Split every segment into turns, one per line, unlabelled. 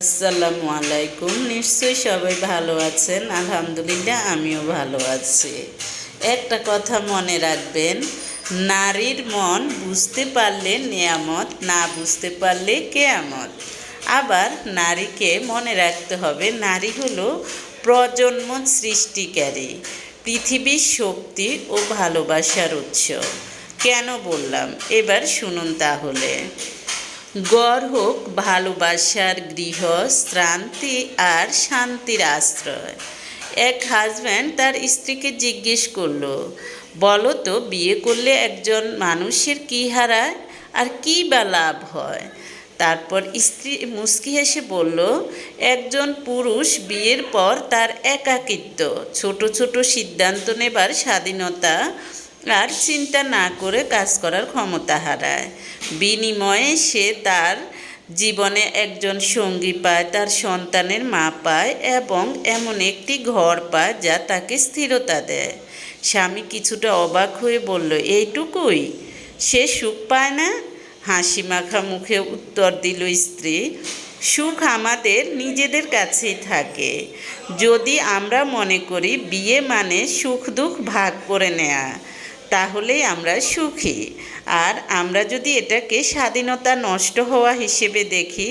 আসসালামু আলাইকুম। নিশ্চয়ই সবাই ভালো আছেন। আলহামদুলিল্লাহ, আমিও ভালো আছি। একটা কথা মনে রাখবেন, নারীর মন বুঝতে পারলে নেয়ামত, না বুঝতে পারলে কেয়ামত। আবার নারীকে মনে রাখতে হবে, নারী হলো প্রজন্ম সৃষ্টিকারী, পৃথিবীর শক্তি ও ভালোবাসার উৎস। কেন বললাম? এবার শুনুন তাহলে। গড় হোক ভালোবাসার গৃহ, শ্রান্তি আর শান্তির আশ্রয়। এক হাজব্যান্ড তার স্ত্রীকে জিজ্ঞেস করল, বলো তো, বিয়ে করলে একজন মানুষের কী হারায় আর কী বা লাভ হয়? তারপর স্ত্রী মুস্কি হেসে বলল, একজন পুরুষ বিয়ের পর তার একাকিত্ব, ছোট ছোট সিদ্ধান্ত নেবার স্বাধীনতা আর চিন্তা না করে কাজ করার ক্ষমতা হারায়। বিনিময়ে সে তার জীবনে একজন সঙ্গী পায়, তার সন্তানের মা পায় এবং এমন একটি ঘর পায় যা তাকে স্থিরতা দেয়। স্বামী কিছুটা অবাক হয়ে বলল, এইটুকুই? সে সুখ পায় না? হাসি মাখা মুখে উত্তর দিল স্ত্রী, সুখ আমাদের নিজেদের কাছেই থাকে। যদি আমরা মনে করি বিয়ে মানে সুখ দুঃখ ভাগ করে নেয়া তাহলেই আমরা সুখী। আর আমরা যদি এটাকে স্বাধীনতা নষ্ট হওয়া হিসেবে দেখি,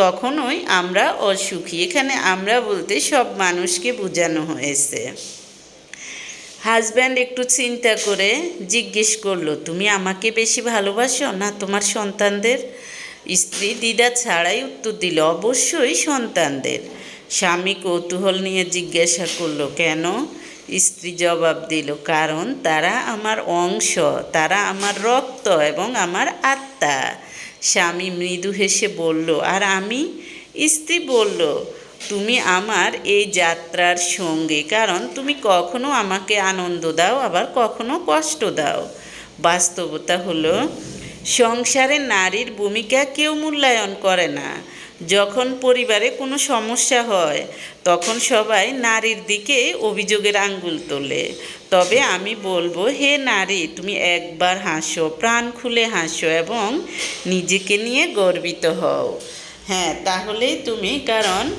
তখনই আমরা অসুখী। এখানে আমরা বলতে সব মানুষকে বোঝানো হয়েছে। হাজব্যান্ড একটু চিন্তা করে জিজ্ঞেস করল, তুমি আমাকে বেশি ভালোবাসো না তোমার সন্তানদের? স্ত্রী দিদা ছাড়াই উত্তর দিল, অবশ্যই সন্তানদের। স্বামী কৌতূহল নিয়ে জিজ্ঞাসা করল, কেন? স্ত্রী জবাব দিল, কারণ তারা আমার অংশ, তারা আমার রক্ত এবং আমার আত্মা। স্বামী মৃদু হেসে বলল, আর আমি? স্ত্রী বলল, তুমি আমার এই যাত্রার সঙ্গে, কারণ তুমি কখনো আমাকে আনন্দ দাও, আবার কখনো কষ্ট দাও। বাস্তবতা হলো, সংসারে নারীর ভূমিকা কেউ মূল্যায়ন করে না। যখন পরিবারে কোনো সমস্যা হয়, তখন সবাই নারীর দিকে অভিযোগের আঙ্গুল তোলে। তবে আমি বলব, হে নারী, তুমি একবার হাসো, প্রাণ খুলে হাসো এবং নিজেকে নিয়ে গর্বিত হও। হ্যাঁ তাহলেই তুমি, কারণ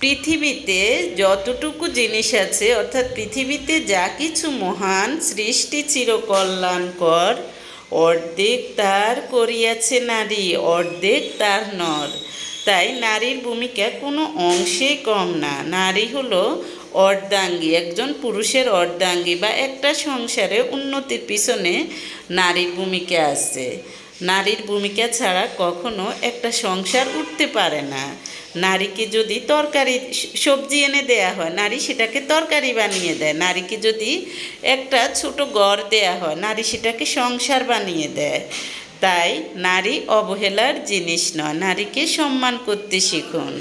পৃথিবীতে যতটুকু জিনিস আছে, অর্থাৎ পৃথিবীতে যা কিছু মহান সৃষ্টি চিরকল্যাণকর, অর্ধেক তার করিয়াছে নারী, অর্ধেক তার নর। তাই নারীর ভূমিকা কোনো অংশেই কম না। নারী হলো অর্ধাঙ্গী, একজন পুরুষের অর্ধাঙ্গী বা একটা সংসারে উন্নতির পিছনে নারীর ভূমিকা আছে। নারীর ভূমিকা ছাড়া কখনো একটা সংসার উঠতে পারে না। নারীকে যদি তরকারি সবজি এনে দেয়া হয়, নারী সেটাকে তরকারি বানিয়ে দেয়। নারীকে যদি একটা ছোট গড় দেয়া হয়, নারী সেটাকে সংসার বানিয়ে দেয়। তাই নারী অবহেলার জিনিস নয়। নারীকে সম্মান করতে শিখুন।